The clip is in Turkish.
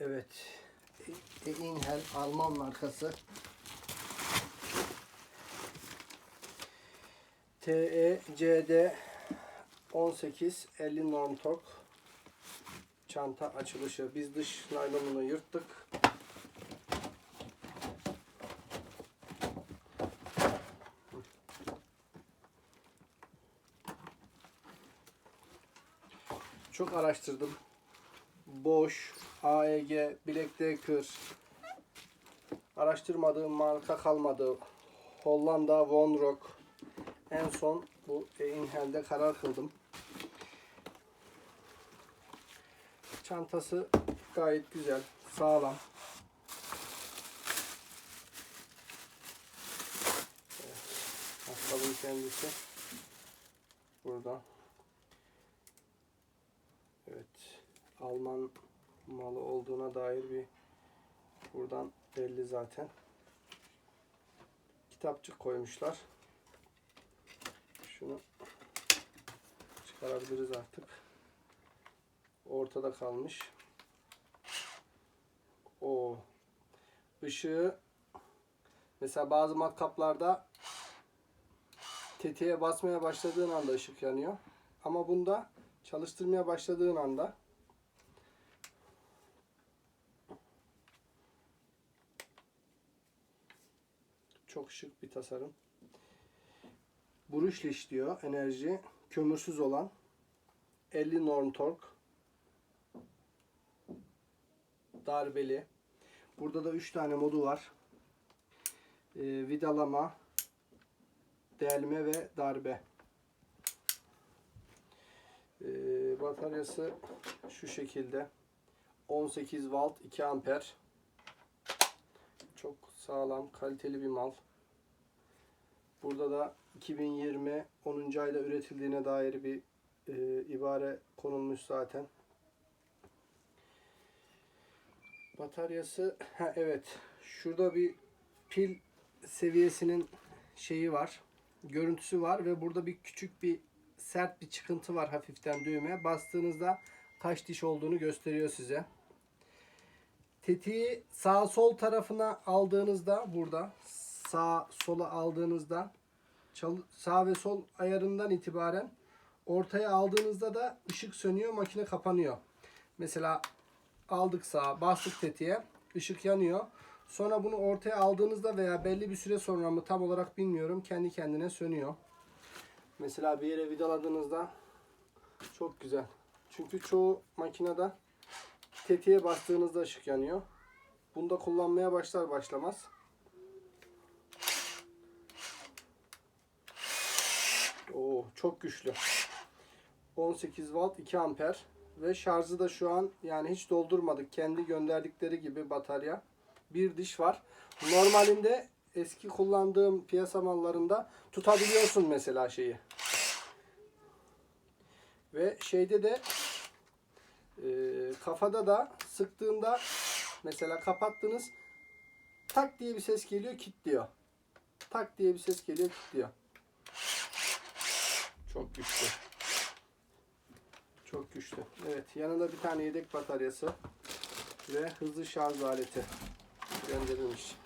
Evet. E- Inhel Alman markası. E TECD 18 50 norm tok çanta açılışı. Biz dış naylonunu yırttık. Çok araştırdım. Bosch, AEG, Black Decker. Araştırmadığım marka kalmadı. Hollanda, Von Rock. En son bu Inhel'de karar kıldım. Çantası gayet güzel, sağlam. Hastalığın kendisi burada. Evet, Alman malı olduğuna dair bir buradan belli zaten. Kitapçık koymuşlar. Şunu çıkarabiliriz artık. Ortada kalmış. O ışığı mesela bazı matkaplarda tetiğe basmaya başladığın anda ışık yanıyor. Ama bunda çalıştırmaya başladığın anda çok şık bir tasarım. Brushless işliyor enerji. Kömürsüz olan 50 norm tork. Darbeli. Burada da 3 tane modu var. Ee, vidalama, delme ve darbe. Ee, bataryası şu şekilde. 18 volt 2 amper. Çok sağlam, kaliteli bir mal. Burada da 2020 10. ayda üretildiğine dair bir e, ibare konulmuş zaten. Bataryası ha evet. Şurada bir pil seviyesinin şeyi var. Görüntüsü var ve burada bir küçük bir sert bir çıkıntı var hafiften düğmeye. Bastığınızda kaç diş olduğunu gösteriyor size. Tetiği sağ sol tarafına aldığınızda burada sağ sola aldığınızda sağ ve sol ayarından itibaren ortaya aldığınızda da ışık sönüyor, makine kapanıyor. Mesela aldık sağa, bastık tetiğe, ışık yanıyor. Sonra bunu ortaya aldığınızda veya belli bir süre sonra mı tam olarak bilmiyorum kendi kendine sönüyor. Mesela bir yere vidaladığınızda çok güzel. Çünkü çoğu makinede tetiğe bastığınızda ışık yanıyor. Bunda kullanmaya başlar başlamaz. Oo, çok güçlü. 18 volt 2 amper ve şarjı da şu an yani hiç doldurmadık. Kendi gönderdikleri gibi batarya. Bir diş var. Normalinde eski kullandığım piyasa mallarında tutabiliyorsun mesela şeyi. Ve şeyde de e, kafada da sıktığında mesela kapattınız tak diye bir ses geliyor kilitliyor. Tak diye bir ses geliyor kilitliyor. Çok güçlü. Çok güçlü. Evet yanında bir tane yedek bataryası ve hızlı şarj aleti gönderilmiş.